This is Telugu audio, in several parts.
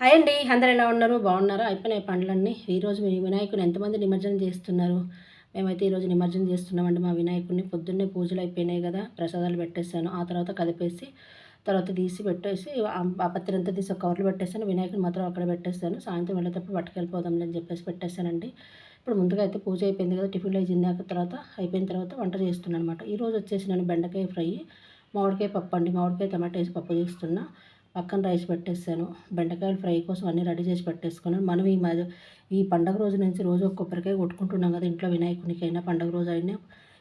హాయ్ అండి. అందరు ఎలా ఉన్నారు? బాగున్నారా? అయిపోయినాయి పండ్లన్నీ. ఈరోజు మీ వినాయకుని ఎంతమంది నిమజ్జనం చేస్తున్నారు? మేమైతే ఈరోజు నిమజ్జనం చేస్తున్నామండి మా వినాయకుడిని. పొద్దున్నే పూజలు అయిపోయినాయి కదా ప్రసాదాలు పెట్టేశాను. ఆ తర్వాత కదిపేసి తర్వాత తీసి పెట్టేసి ఆ పత్రి అంతా తీసి కవర్లు పెట్టేశాను. వినాయకుని మాత్రం అక్కడ పెట్టేస్తాను సాయంత్రం వెళ్ళేటప్పుడు పట్టుకెళ్ళిపోదాం అని చెప్పేసి పెట్టేశానండి. ఇప్పుడు ముందుగా అయితే పూజ అయిపోయింది కదా టిఫిన్లో తిన్నాక తర్వాత అయిపోయిన తర్వాత వంట చేస్తున్నాను అనమాట ఈరోజు వచ్చేసి నేను బెండకాయ ఫ్రై మామిడికాయ పప్పు అండి. మామిడికాయ టమాటా వేసి పప్పు చేస్తున్నా. పక్కన రైస్ పెట్టేస్తాను. బెండకాయలు ఫ్రై కోసం అన్నీ రెడీ చేసి పెట్టేసుకున్నాను. మనం ఈ ఈ పండగ రోజు నుంచి రోజు ఒక కొబ్బరికాయ కొట్టుకుంటున్నాం కదా ఇంట్లో వినాయకునికైనా పండగ రోజు అయినా.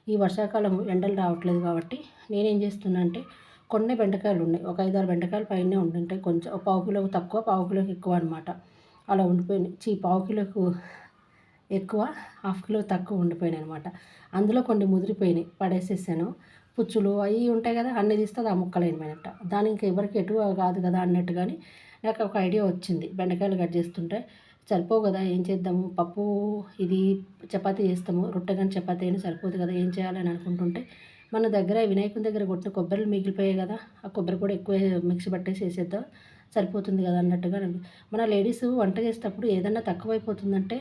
ఈ వర్షాకాలం ఎండలు రావట్లేదు కాబట్టి నేనేం చేస్తున్నా అంటే కొన్ని బెండకాయలు ఉన్నాయి. ఒక ఐదారు బెండకాయలు పైన ఉంటుంటాయి కొంచెం పావు కిలోకి తక్కువ పావు కిలోకి ఎక్కువ అనమాట అలా ఉండిపోయినాయి. చీ పావు కిలోకు ఎక్కువ హాఫ్ కిలో తక్కువ ఉండిపోయినాయి అనమాట అందులో కొన్ని ముదిరిపోయినాయి. పడేసేసాను. పుచ్చులు అవి ఉంటాయి కదా అన్నీ తీస్తుంది ఆ ముక్కలు అయినట్ట దాని ఇంకా ఎవరికి ఎటు కాదు కదా అన్నట్టు కానీ నాకు ఒక ఐడియా వచ్చింది. బెండకాయలు కట్ చేస్తుంటే సరిపోవు కదా ఏం చేద్దాము? పప్పు ఇది చపాతి చేస్తాము రొట్టె కానీ చపాతి అయినా సరిపోదు కదా ఏం చేయాలని అనుకుంటుంటే మన దగ్గర వినాయకుని దగ్గర కొట్టిన కొబ్బరిలు మిగిలిపోయాయి కదా ఆ కొబ్బరి కూడా ఎక్కువ మిక్సీ పట్టేసి వేసేద్దాం సరిపోతుంది కదా అన్నట్టుగా మన లేడీస్ వంట చేసేటప్పుడు ఏదన్నా తక్కువైపోతుందంటే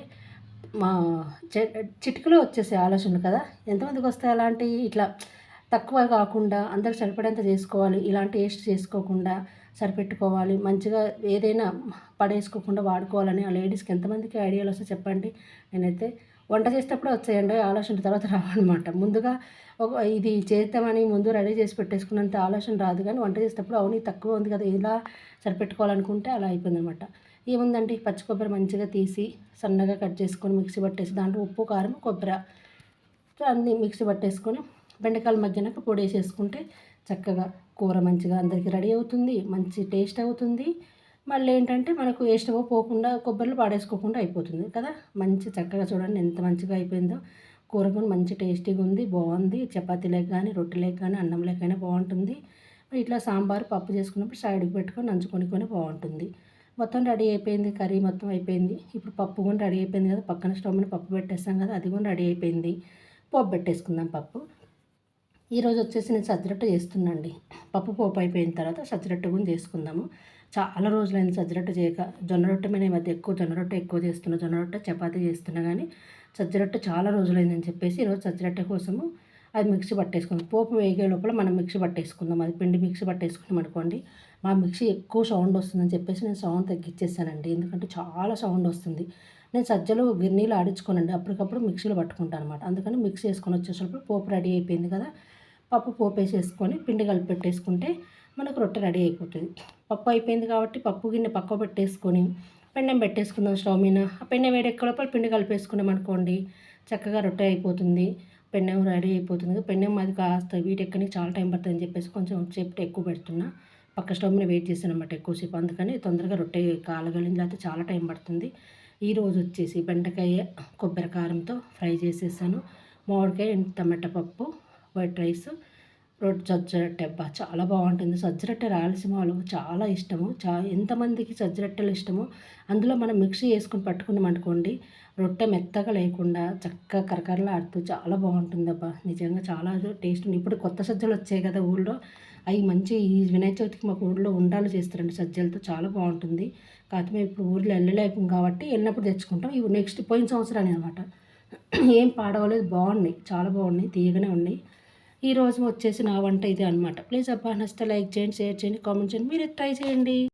మా చిటికలో వచ్చేసే ఆలోచన కదా. ఎంతమందికి వస్తాయి అలాంటి ఇట్లా తక్కువ కాకుండా అందరికి సరిపడేంత చేసుకోవాలి. ఇలాంటి వేస్ట్ చేసుకోకుండా సరిపెట్టుకోవాలి. మంచిగా ఏదైనా పడేసుకోకుండా వాడుకోవాలని ఆ లేడీస్కి ఎంతమందికి ఐడియాలు వస్తే చెప్పండి. నేనైతే వంట చేసేటప్పుడు వచ్చేయండి. ఆలోచన తర్వాత రావన్నమాట. ముందుగా ఒక ఇది చేద్దామని ముందు రెడీ చేసి పెట్టేసుకున్నంత ఆలోచన రాదు కానీ వంట చేసేటప్పుడు అవును తక్కువ ఉంది కదా ఇలా సరిపెట్టుకోవాలనుకుంటే అలా అయిపోయిందనమాట ఏముందండి? పచ్చి కొబ్బరి మంచిగా తీసి సన్నగా కట్ చేసుకొని మిక్సీ పట్టేసి దాంట్లో ఉప్పు కారం కొబ్బరి అన్నీ మిక్సీ పట్టేసుకొని బెండకాయలు మగ్గినాక పొడి వేసేసుకుంటే చక్కగా కూర మంచిగా అందరికీ రెడీ అవుతుంది మంచి టేస్ట్ అవుతుంది. మళ్ళీ ఏంటంటే మనకు వేస్టమో పోకుండా కొబ్బరిలో పాడేసుకోకుండా అయిపోతుంది కదా. మంచి చక్కగా చూడండి ఎంత మంచిగా అయిపోయిందో. కూర కూడా మంచి టేస్టీగా ఉంది బాగుంది. చపాతీలకు కానీ రొట్టెలకు కానీ అన్నం లేకైనా బాగుంటుంది. ఇట్లా సాంబార్ పప్పు చేసుకున్నప్పుడు సైడ్కి పెట్టుకొని నంచుకొని కొని బాగుంటుంది. మొత్తం రెడీ అయిపోయింది కర్రీ మొత్తం అయిపోయింది. ఇప్పుడు పప్పు కూడా రెడీ అయిపోయింది కదా పక్కన స్టవ్ మీద పప్పు పెట్టేస్తాం కదా అది కూడా రెడీ అయిపోయింది. పప్పు పెట్టేసుకుందాం పప్పు. ఈరోజు వచ్చేసి నేను సజ్జరొట్ట చేస్తున్నాండి పప్పు పోపు అయిపోయిన తర్వాత సజ్జరట్టు కూడా చేసుకుందాము. చాలా రోజులైంది సజ్జరట్టు చేయక. జొన్న రొట్టె మీద మధ్య ఎక్కువ జొన్న రొట్టె ఎక్కువ చేస్తున్నా. జొన్న రొట్టె చపాతీ చేస్తున్నా కానీ సజ్జరొట్టె చాలా రోజులైందని చెప్పేసి ఈరోజు సజ్జరొట్టె కోసము అది మిక్సీ పట్టేసుకుందాం. పోపు వేగే లోపల మనం మిక్సీ పట్టేసుకుందాం. అది పిండి మిక్సీ పట్టేసుకున్నాం అనుకోండి మా మిక్సీ ఎక్కువ సౌండ్ వస్తుందని చెప్పేసి నేను సౌండ్ తగ్గించేసానండి. ఎందుకంటే చాలా సౌండ్ వస్తుంది. నేను సజ్జలు గిన్నెలు ఆడించుకోనండి. అప్పటికప్పుడు మిక్సీలో పట్టుకుంటాను అనమాట అందుకని మిక్సీ వేసుకొని వచ్చేసరికి పోపు రెడీ అయిపోయింది కదా. పప్పు పోపు వేసేసుకొని పిండి కలిపి పెట్టేసుకుంటే మనకు రొట్టె రెడీ అయిపోతుంది. పప్పు అయిపోయింది కాబట్టి పప్పు గిన్నె పక్క పెట్టేసుకొని పెండెం పెట్టేసుకుందాం స్టవ్ మీద. ఆ పెండెం వేడెక్కడప్పుడు పిండి కలిపేసుకున్నాం అనుకోండి చక్కగా రొట్టె అయిపోతుంది. పెండెం రెడీ అయిపోతుంది. పెండెం అది కాస్త వీటెక్కని చాలా టైం పడుతుంది అని చెప్పేసి కొంచెం సేపు ఎక్కువ పెడుతున్నా. పక్క స్టవ్ మీద వెయిట్ చేశాను అనమాట ఎక్కువసేపు. అందుకని తొందరగా రొట్టె కాలగలింది లేకపోతే చాలా టైం పడుతుంది. ఈరోజు వచ్చేసి బెండకాయ కొబ్బరి కారంతో ఫ్రై చేసేసాను. మామిడికాయ టమాటా పప్పు వైట్ రైస్ రొట్టె సజ్జరొట్టె. అబ్బా చాలా బాగుంటుంది. సజ్జరొట్టె రాయలసీమ వాళ్ళకు చాలా ఇష్టము. చా ఎంతమందికి సజ్జరొట్టెలు ఇష్టమో అందులో మనం మిక్సీ వేసుకుని పట్టుకున్నాం అనుకోండి రొట్టె మెత్తగా లేకుండా చక్కగా కరకరలాడుతూ చాలా బాగుంటుంది అబ్బా. నిజంగా చాలా టేస్ట్ ఉంది. ఇప్పుడు కొత్త సజ్జలు వచ్చాయి కదా ఊళ్ళో. అవి మంచి ఈ వినాయక చవితికి మాకు ఊళ్ళో ఉండాలి చేస్తారండి సజ్జలతో. చాలా బాగుంటుంది. కాకపోతే మేము ఇప్పుడు ఊళ్ళో వెళ్ళలేకం కాబట్టి వెళ్ళినప్పుడు తెచ్చుకుంటాం. ఇవి నెక్స్ట్ పోయిన సంవత్సరాన్ని అనమాట ఏం పాడవలేదు. బాగున్నాయి. చాలా బాగున్నాయి. తీయగానే ఉన్నాయి. ఈరోజు వచ్చేసి నా వంట ఇదే అనమాట ప్లీజ్ అబ్బా నచ్చితే లైక్ చేయండి షేర్ చేయండి కామెంట్ చేయండి. మీరు ట్రై చేయండి.